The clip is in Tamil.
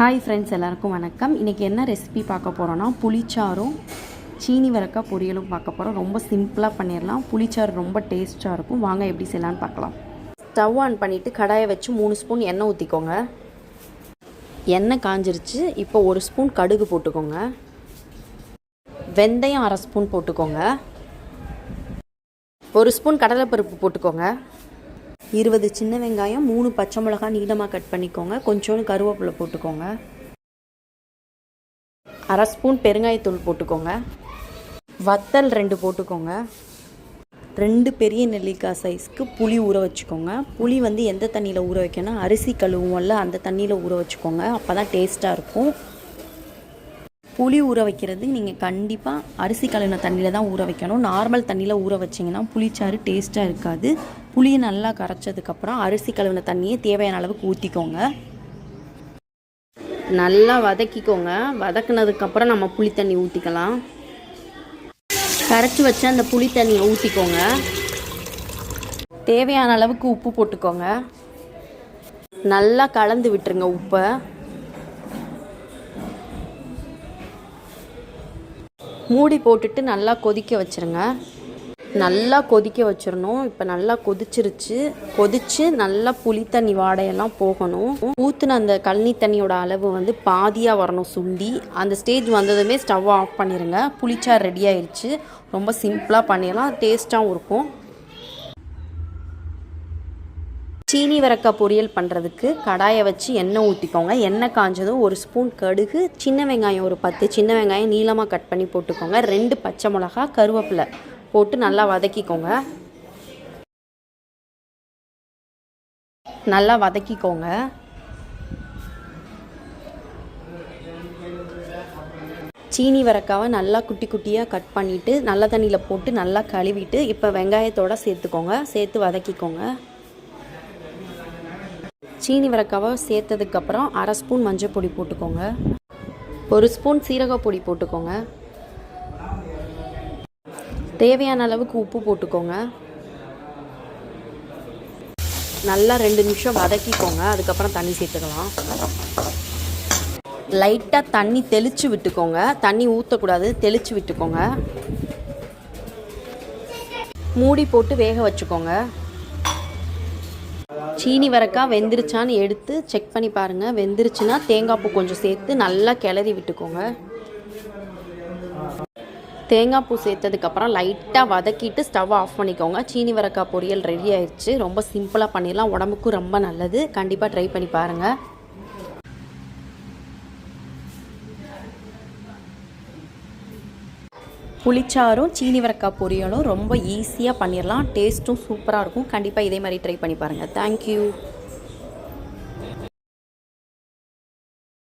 ஹாய் ஃப்ரெண்ட்ஸ் எல்லாருக்கும் வணக்கம். இன்றைக்கி என்ன ரெசிபி பார்க்க போகிறோன்னா புளிச்சாரும் சீனி வரக்காய் பொரியலும் பார்க்க போகிறோம் ரொம்ப சிம்பிளாக பண்ணிடலாம் புளிச்சாறு ரொம்ப டேஸ்ட்டாக இருக்கும். வாங்க எப்படி செய்யலான்னு பார்க்கலாம். ஸ்டவ் ஆன் பண்ணிவிட்டு கடாயை வச்சு மூணு ஸ்பூன் எண்ணெய் ஊற்றிக்கோங்க எண்ணெய் காஞ்சிருச்சு. இப்போ ஒரு ஸ்பூன் கடுகு போட்டுக்கோங்க. வெந்தயம் அரை ஸ்பூன் போட்டுக்கோங்க. ஒரு ஸ்பூன் கடலைப்பருப்பு போட்டுக்கோங்க. இருபது சின்ன வெங்காயம் மூணு பச்சை மிளகாய் நீளமாக கட் பண்ணிக்கோங்க. கொஞ்சோண்டு கருவேப்பிலை போட்டுக்கோங்க. அரை ஸ்பூன் பெருங்காயத்தூள் போட்டுக்கோங்க. வத்தல் ரெண்டு போட்டுக்கோங்க. ரெண்டு பெரிய நெல்லிக்காய் சைஸ்க்கு புளி ஊற வச்சுக்கோங்க. புளி வந்து எந்த தண்ணியில் ஊற வைக்கணும் அரிசி கழுவுவோம்ல அந்த தண்ணியில் ஊற வச்சுக்கோங்க. அப்போ தான் டேஸ்ட்டாக இருக்கும். புளி ஊற வைக்கிறது. நீங்கள் கண்டிப்பாக அரிசி கழுவின தண்ணியில் தான் ஊற வைக்கணும். நார்மல் தண்ணியில் ஊற வச்சிங்கன்னா புளிச்சாறு டேஸ்ட்டாக இருக்காது. புளியை நல்லா கரைச்சதுக்கப்புறம் அரிசி கழுவின தண்ணியை தேவையான அளவுக்கு ஊற்றிக்கோங்க நல்லா வதக்கிக்கோங்க. வதக்குனதுக்கப்புறம் நம்ம புளி தண்ணி ஊற்றிக்கலாம் கரைச்சி வச்ச அந்த புளி தண்ணியை ஊற்றிக்கோங்க தேவையான அளவுக்கு உப்பு போட்டுக்கோங்க. நல்லா கலந்து விட்டுருங்க உப்பை. மூடி போட்டுட்டு நல்லா கொதிக்க வச்சுருங்க. நல்லா கொதிக்க வச்சிடணும் இப்போ நல்லா கொதிச்சிருச்சு. கொதிச்சு நல்லா புளி தண்ணி வாடையெல்லாம் போகணும். ஊற்றுன அந்த கழனி தண்ணியோட அளவு வந்து பாதியாக வரணும் சுண்டி. அந்த ஸ்டேஜ் வந்ததுமே ஸ்டவ் ஆஃப் பண்ணிடுங்க புளிச்சா ரெடி ஆயிடுச்சு ரொம்ப சிம்பிளாக பண்ணிடலாம் டேஸ்ட்டாகவும் இருக்கும். சீனி வரக்காய் பொரியல் பண்ணுறதுக்கு கடாயை வச்சு எண்ணெய் ஊற்றிக்கோங்க எண்ணெய் காஞ்சதும் ஒரு ஸ்பூன் கடுகு சின்ன வெங்காயம் ஒரு பத்து சின்ன வெங்காயம் நீளமாக கட் பண்ணி போட்டுக்கோங்க. ரெண்டு பச்சை மிளகா கருவேப்பிலை போட்டு நல்லா வதக்கிக்கோங்க. நல்லா வதக்கிக்கோங்க. சீனி வரக்காவை நல்லா குட்டி குட்டியாக கட் பண்ணிவிட்டு நல்ல தண்ணியில் போட்டு நல்லா கழுவிட்டு இப்போ வெங்காயத்தோடு சேர்த்துக்கோங்க. சேர்த்து வதக்கிக்கோங்க. சீனி வரக்காவை சேர்த்ததுக்கப்புறம் அரை ஸ்பூன் மஞ்சள் பொடி போட்டுக்கோங்க. ஒரு ஸ்பூன் சீரக பொடி போட்டுக்கோங்க. தேவையான அளவுக்கு உப்பு போட்டுக்கோங்க. நல்லா ரெண்டு நிமிஷம் வதக்கிக்கோங்க. அதுக்கப்புறம் தண்ணி சேர்த்துக்கலாம். லைட்டாக தண்ணி தெளித்து விட்டுக்கோங்க. தண்ணி ஊற்றக்கூடாது தெளித்து விட்டுக்கோங்க. மூடி போட்டு வேக வச்சுக்கோங்க. சீனி வரக்காய் வெந்துருச்சான்னு எடுத்து செக் பண்ணி பாருங்கள் வெந்துருச்சுன்னா தேங்காய் பூ கொஞ்சம் சேர்த்து நல்லா கிளறி விட்டுக்கோங்க. தேங்காய் பூ சேர்த்ததுக்கப்புறம் லைட்டாக வதக்கிட்டு ஸ்டவ் ஆஃப் பண்ணிக்கோங்க. சீனி வரக்காய் பொரியல் ரெடி ஆயிடுச்சு ரொம்ப சிம்பிளாக பண்ணிடலாம். உடம்புக்கும் ரொம்ப நல்லது. கண்டிப்பாக ட்ரை பண்ணி பாருங்கள் புளிச்சாரும் சீனி வரக்காய் பொரியலும் ரொம்ப ஈஸியாக பண்ணிடலாம் டேஸ்ட்டும் சூப்பராக இருக்கும். கண்டிப்பாக இதே மாதிரி ட்ரை பண்ணி பாருங்கள் தேங்க்யூ